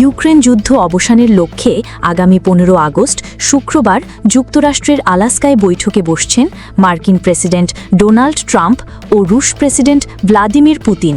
Ukraine যুদ্ধ অবসানের লক্ষ্যে আগামী পনেরো আগস্ট শুক্রবার যুক্তরাষ্ট্রের আলাস্কায় বৈঠকে বসছেন মার্কিন প্রেসিডেন্ট ডোনাল্ড ট্রাম্প ও রুশ প্রেসিডেন্ট ভ্লাদিমির পুতিন।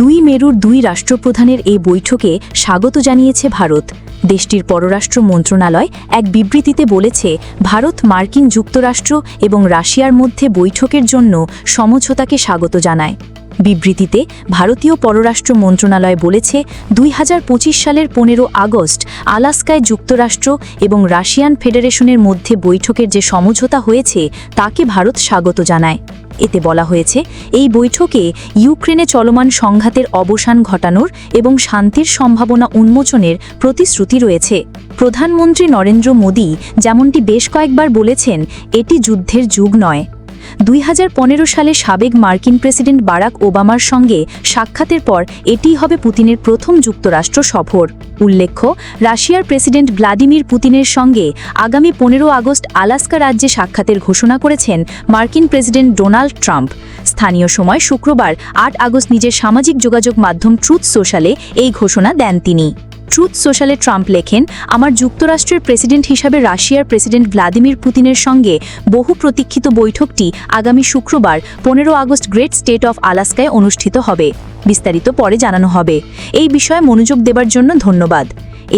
দুই মেরুর দুই রাষ্ট্রপ্রধানের এই বৈঠকে স্বাগত জানিয়েছে ভারত। দেশটির পররাষ্ট্র মন্ত্রণালয় এক বিবৃতিতে বলেছে, ভারত মার্কিন যুক্তরাষ্ট্র এবং রাশিয়ার মধ্যে বৈঠকের জন্য সমঝোতাকে স্বাগত জানায়। বিবৃতিতে ভারতীয় পররাষ্ট্র মন্ত্রণালয় বলেছে, দুই হাজার পঁচিশ সালের পনেরো আগস্ট আলাস্কায় যুক্তরাষ্ট্র এবং রাশিয়ান ফেডারেশনের মধ্যে বৈঠকের যে সমঝোতা হয়েছে, তাকে ভারত স্বাগত জানায়। এতে বলা হয়েছে, এই বৈঠকে ইউক্রেনে চলমান সংঘাতের অবসান ঘটানোর এবং শান্তির সম্ভাবনা উন্মোচনের প্রতিশ্রুতি রয়েছে। প্রধানমন্ত্রী নরেন্দ্র মোদী যেমনটি বেশ কয়েকবার বলেছেন, এটি যুদ্ধের যুগ নয়। দুই হাজার পনেরো সালে সাবেক মার্কিন প্রেসিডেন্ট বারাক ওবামার সঙ্গে সাক্ষাতের পর এটিই হবে পুতিনের প্রথম যুক্তরাষ্ট্র সফর। উল্লেখ্য, রাশিয়ার প্রেসিডেন্ট ভ্লাদিমির পুতিনের সঙ্গে আগামী পনেরো আগস্ট আলাস্কা রাজ্যে সাক্ষাতের ঘোষণা করেছেন মার্কিন প্রেসিডেন্ট ডোনাল্ড ট্রাম্প। স্থানীয় সময় শুক্রবার আট আগস্ট নিজের সামাজিক যোগাযোগ মাধ্যম ট্রুথ সোশ্যালে এই ঘোষণা দেন তিনি। ট্রুথ সোশ্যালে ট্রাম্প লেখেন, আমার যুক্তরাষ্ট্রের প্রেসিডেন্ট হিসাবে রাশিয়ার প্রেসিডেন্ট ভ্লাদিমির পুতিনের সঙ্গে বহু প্রতীক্ষিত বৈঠকটি আগামী শুক্রবার, পনেরো আগস্ট গ্রেট স্টেট অফ আলাস্কায় অনুষ্ঠিত হবে। বিস্তারিত পরে জানানো হবে। এই বিষয়ে মনোযোগ দেবার জন্য ধন্যবাদ।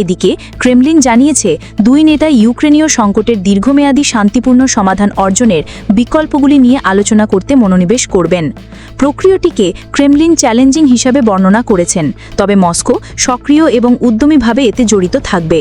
এদিকে ক্রেমলিন জানিয়েছে, দুই নেতা ইউক্রেনীয় সংকটের দীর্ঘমেয়াদী শান্তিপূর্ণ সমাধান অর্জনের বিকল্পগুলি নিয়ে আলোচনা করতে মনোনিবেশ করবেন। প্রক্রিয়াটিকে ক্রেমলিন চ্যালেঞ্জিং হিসাবে বর্ণনা করেছেন, তবে মস্কো সক্রিয় এবং উদ্যমীভাবে এতে জড়িত থাকবে।